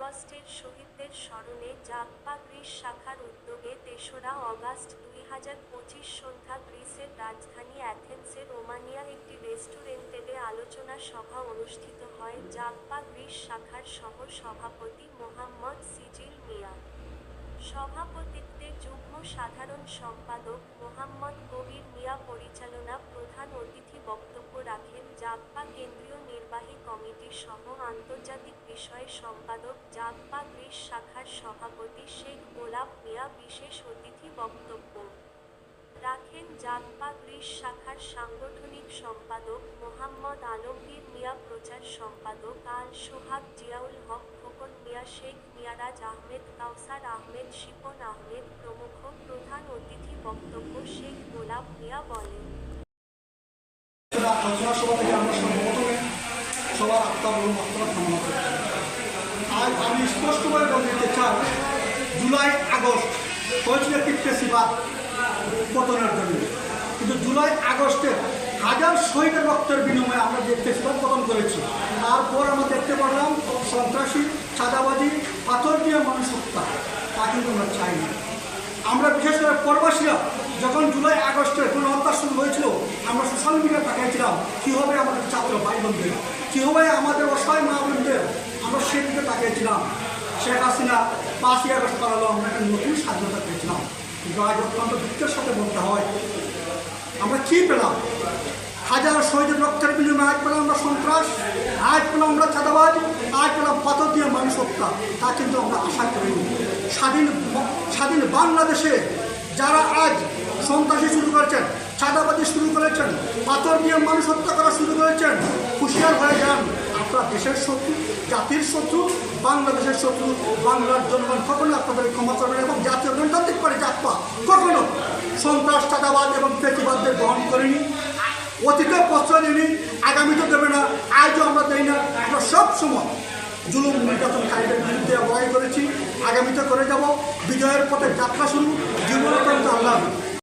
আগস্টের শহীদদের স্মরণে জাগপা গ্রিস শাখার উদ্যোগে তেসরা অগাস্ট দুই হাজার পঁচিশ সন্ধ্যা গ্রিসের রাজধানী অ্যাথেন্সের রোমানিয়া একটি রেস্টুরেন্টেতে আলোচনা সভা অনুষ্ঠিত হয় জাগপা গ্রিস শাখার সহ সভাপতি মোহাম্মদ সিজিল মিয়া। সভাপতিত্বে যুগ্ম সাধারণ সম্পাদক মোহাম্মদ কবির মিয়া পরিচালনা প্রধান অতিথি বক্তব্য রাখেন জাগপা কেন্দ্রীয় নির্বাহী কমিটি সহ আন্তর্জাতিক বিষয়ে সম্পাদক জাগপা গ্রিস শাখার সভাপতি শেখ গোলাপ মিয়া বিশেষ অতিথি বক্তব্য রাখেন জাগপা গ্রিস শাখার সাংগঠনিক সম্পাদক মোহাম্মদ আলমগীর মিয়া প্রচার সম্পাদক আল সোহাগ জিয়াউল হক, খোকন মিয়া শেখ, মিয়ারাজ আহমেদ, কাউসার আহমেদ, শিপন আহমেদ প্রমুখ প্রধান অতিথি বক্তব্য শেখ গোলাপ মিয়া বলেন। আলোচনা সভা থেকে আমরা সবার আত্মা বলুন আত্মা কামনা করি আজ আমি স্পষ্টভাবে দিতে চাই, জুলাই আগস্ট হয়েছিল একটি ফেসিবাদ পতনের জন্য। কিন্তু জুলাই আগস্টে হাজার শহীদের রক্তের বিনিময়ে আমরা যে ফেসিবাদ পতন করেছি, তারপর আমরা দেখতে পারলাম সন্ত্রাসী সাদাবাজি পাথর দিয়ে মানুষ হত্যা। তা কিন্তু আমরা চাই না আমরা বিশেষ করে প্রবাসীরা যখন জুলাই আগস্টে কোনো হত্যা শুরু হয়েছিল, আমরা সোশ্যাল মিডিয়া তাকিয়েছিলাম কী হবে আমাদের ছাত্র ভাই বোনদের কী হবে আমাদের অসহায় মা বোনদের আমরা সেদিকে তাকিয়েছিলাম। শেখ হাসিনা পাঁচই আগস্ট পালালো, আমরা একটা নতুন স্বাধীনতা পেয়েছিলাম। কিন্তু আজ অত্যন্ত দুঃখের সাথে বলতে হয়, আমরা কী পেলাম? হাজার শহীদের রক্তের বিনিময়ে আজ পেলাম আমরা সন্ত্রাস, আজ পেলাম আমরা চাঁদাবাজ, আজ পেলাম পাথর দিয়ে মানুষ হত্যা। তা কিন্তু আমরা আশা করিনি। স্বাধীন স্বাধীন বাংলাদেশে যারা আজ সন্ত্রাসী শুরু করেছেন, চাঁদাবাজি শুরু করেছেন, পাথর দিয়ে মানুষ হত্যা করা শুরু করেছেন, হুঁশিয়ার হয়ে যান আপনার দেশের শত্রু, জাতির শত্রু, বাংলাদেশের শত্রু, বাংলার জনগণ কখনো আপনাদের ক্ষমা করবে এবং জাতীয় গণতান্ত্রিক পার্টি জাতপা কখনো সন্ত্রাস চাঁদাবাদ এবং প্রতিবাদদের গ্রহণ করেনি, অতীতে প্রশ্রয় দিইনি আগামীতে দেবে না, আজও আমরা দেই না, আমরা সব সময় জুলুম নির্যাতনকারীদের বিরুদ্ধে লড়াই করেছি, আগামীতে করে যাব, বিজয়ের পথে যাত্রা শুরু জীবনতন্ত্র আল্লাহ।